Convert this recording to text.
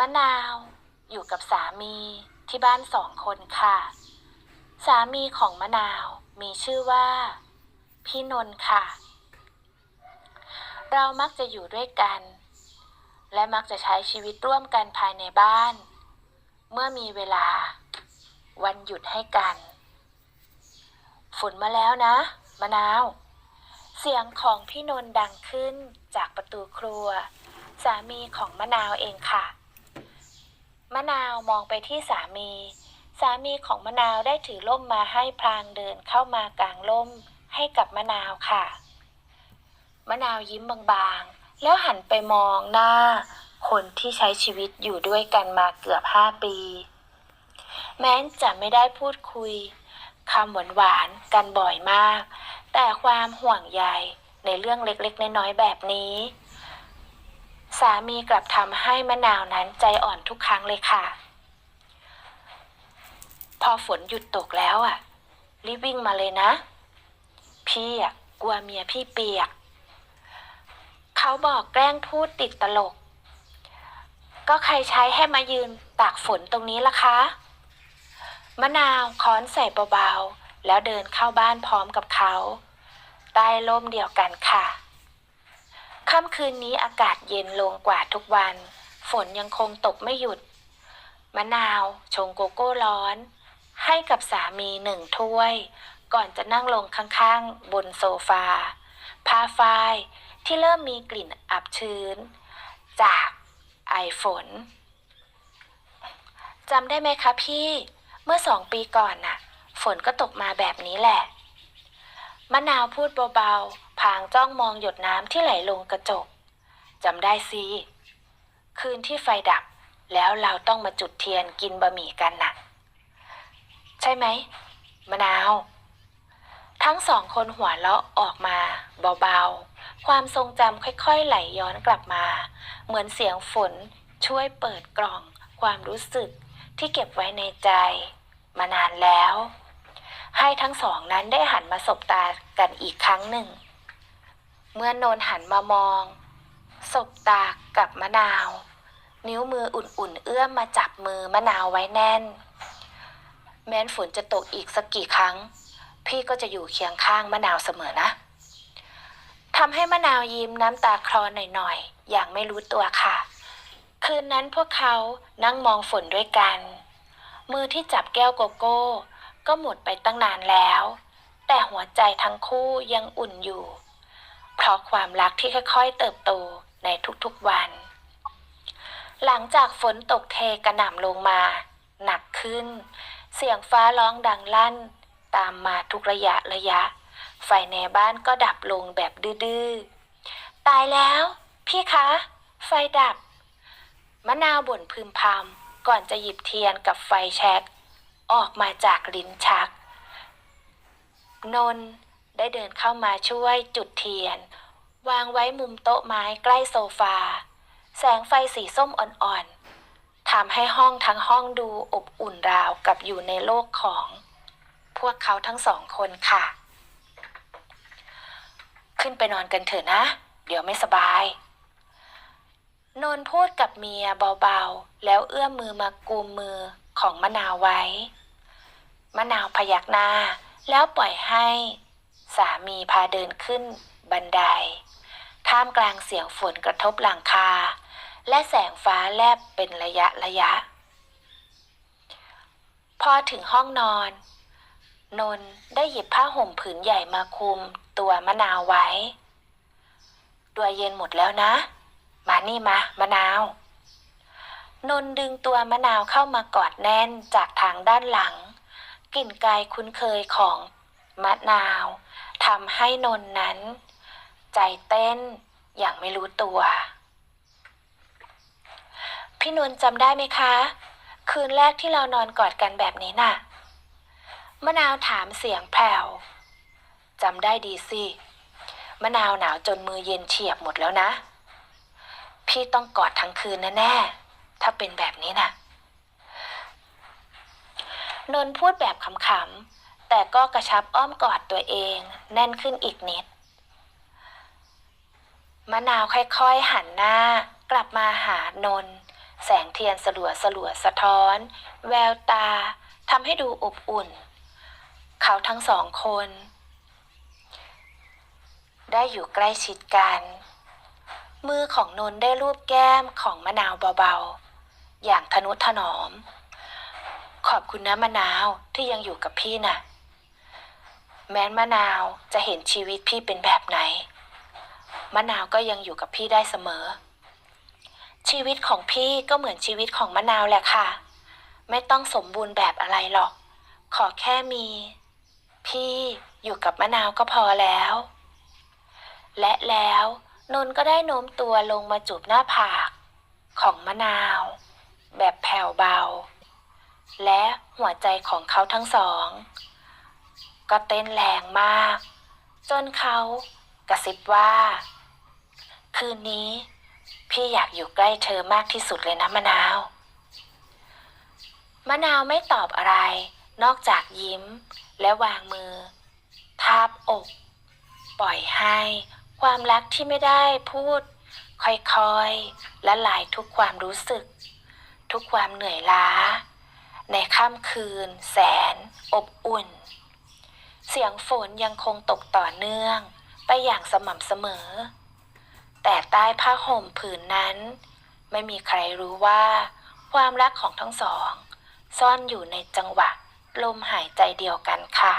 มะนาวอยู่กับสามีที่บ้านสองคนค่ะ สามีของมะนาวมีชื่อว่า พี่นนท์ค่ะ เรามักจะอยู่ด้วยกัน และมักจะใช้ชีวิตร่วมกันภายในบ้าน เมื่อมีเวลา วันหยุดให้กัน ฝนมาแล้วนะ มะนาว เสียงของพี่นนท์ดังขึ้นจากประตูครัว สามีของมะนาวเองค่ะ มะนาวมองไปที่สามี สามีของมะนาวได้ถือล่มมาให้พลางเดินเข้ามากลางล่มให้กับมะนาวค่ะ มะนาวยิ้มบางๆ แล้วหันไปมองหน้า คนที่ใช้ชีวิตอยู่ด้วยกันมาเกือบห้าปี แม้จะไม่ได้พูดคุยคำหวานๆกันบ่อยมาก แต่ความห่วงใยในเรื่องเล็กๆ น้อยๆแบบนี้ สามีกลับทำให้มะนาวนั้นใจอ่อนทุกครั้งเลยค่ะ พอฝนหยุดตกแล้วอะ รีบวิ่งมาเลยนะ พี่อะกลัวเมียพี่เปียก เขาบอกแกล้งพูดติดตลก ก็ใครใช้ให้มายืนตากฝนตรงนี้ล่ะคะ มะนาวค้อนใส่เบาๆ แล้วเดินเข้าบ้านพร้อมกับเขา ใต้ร่มเดียวกันค่ะ ค่ำคืนนี้อากาศเย็นลงกว่าทุกวัน ฝนยังคงตกไม่หยุด มะนาว ชงโกโก้ร้อน ให้กับสามีหนึ่งถ้วย ก่อนจะนั่งลงข้างๆ บนโซฟาผ้าฝ้ายที่เริ่มมีกลิ่นอับชื้น จากไอฝนจำได้ไหมคะพี่เมื่อสองปีก่อนน่ะ ฝนก็ตกมาแบบนี้แหละ มะนาวพูดเบาๆ พางจ้องมองหยดน้ำที่ไหลลงกระจกจำได้สิคืนที่ไฟดับ แล้วเราต้องมาจุดเทียนกินบะหมี่กันน่ะ ใช่ไหมมะนาว ทั้งสองคนหัวเราะออกมาเบาๆ ความทรงจำค่อยๆไหลย้อนกลับมา เหมือนเสียงฝนช่วยเปิดกล่องความรู้สึกที่เก็บไว้ในใจ มานานแล้ว ให้ทั้งสองนั้นได้หันมาสบตากันอีกครั้งหนึ่ง เมื่อนนท์หันมามอง สบตากับมะนาว นิ้วมืออุ่นๆ เอื้อมมาจับมือมะนาวไว้แน่น แม้นฝนจะตกอีกสักกี่ครั้ง พี่ก็จะอยู่เคียงข้างมะนาวเสมอนะทำให้มะนาวยิ้มน้ำตาคลอหน่อยๆ อย่างไม่รู้ตัวค่ะ คืนนั้นพวกเขานั่งมองฝนด้วยกัน มือที่จับแก้วโกโก้ ก็หมดไปตั้งนานแล้ว แต่หัวใจทั้งคู่ยังอุ่นอยู่ เพราะความรักที่ค่อยๆ เติบโตในทุกๆวัน หลังจากฝนตกเทกระหน่ำลงมา หนักขึ้น เสียงฟ้าร้องดังลั่น ตามมาทุกระยะระยะ ไฟในบ้านก็ดับลงแบบดื้อๆ ตายแล้ว พี่คะ ไฟดับ มะนาวบ่นพึมพำก่อนจะหยิบเทียนกับไฟแช็กออกมาจากลิ้นชัก นนท์ ได้เดินเข้ามาช่วยจุดเทียน วางไว้มุมโต๊ะไม้ใกล้โซฟา แสงไฟสีส้มอ่อนๆทำให้ห้องทั้งห้องดูอบอุ่นราวกับอยู่ในโลกของ พวกเขาทั้งสองคนค่ะ ขึ้นไปนอนกันเถอะนะ เดี๋ยวไม่สบายนนท์พูดกับเมียเบาๆ แล้วเอื้อมมือมากุมมือของมะนาวไว้ มะนาวพยักหน้า แล้วปล่อยให้ สามีพาเดินขึ้นบันได ท่ามกลางเสียงฝนกระทบหลังคา และแสงฟ้าแลบเป็นระยะระยะ พอถึงห้องนอน นนท์ได้หยิบผ้าห่มผืนใหญ่มาคลุมตัวมะนาวไว้ ตัวเย็นหมดแล้วนะ มานี่มามะนาว นนท์ดึงตัวมะนาวเข้ามากอดแน่นจากทางด้านหลัง กลิ่นกายคุ้นเคยของมะนาว ทำให้นนท์นั้น ใจเต้นอย่างไม่รู้ตัว พี่นนท์จำได้ไหมคะ คืนแรกที่เรานอนกอดกันแบบนี้น่ะมะนาวถามเสียงแผ่วจำได้ดีสิ มะนาวหนาวจนมือเย็นเฉียบหมดแล้วนะ พี่ต้องกอดทั้งคืนแน่ๆ ถ้าเป็นแบบนี้น่ะนนท์พูดแบบขำๆ แต่ก็กระชับอ้อมกอดตัวเอง แน่นขึ้นอีกนิด มะนาวค่อยๆ หันหน้ากลับมาหานน แสงเทียนสลัวสลัวสะท้อน แววตาทำให้ดูอบอุ่น เขาทั้งสองคน ได้อยู่ใกล้ชิดกัน มือของนนได้รูปแก้มของมะนาวเบาๆ อย่างทนุถนอมขอบคุณนะมะนาวที่ยังอยู่กับพี่น่ะ แม้นมะนาวจะเห็นชีวิตพี่เป็นแบบไหน มะนาวก็ยังอยู่กับพี่ได้เสมอ ชีวิตของพี่ก็เหมือนชีวิตของมะนาวแหละค่ะ ไม่ต้องสมบูรณ์แบบอะไรหรอก ขอแค่มี พี่อยู่กับมะนาวก็พอแล้ว และแล้วนนท์ก็ได้โน้มตัวลงมาจูบหน้าผาก ของมะนาว แบบแผ่วเบา และหัวใจของเขาทั้งสอง ก็เต้นแรงมาก จนเขากระซิบว่า คืนนี้ พี่อยากอยู่ใกล้เธอมากที่สุดเลยนะมะนาว มะนาวไม่ตอบอะไร นอกจากยิ้มและวางมือ ทาบอก ปล่อยให้ความรักที่ไม่ได้พูด ค่อยๆ และลายทุกความรู้สึก ทุกความเหนื่อยล้า ในค่ำคืนแสน อบอุ่น เสียงฝนยังคงตกต่อเนื่อง ไปอย่างสม่ำเสมอ แต่ใต้ผ้าห่มผืนนั้น ไม่มีใครรู้ว่า ความรักของทั้งสอง ซ่อนอยู่ในจังหวะลมหายใจเดียวกันค่ะ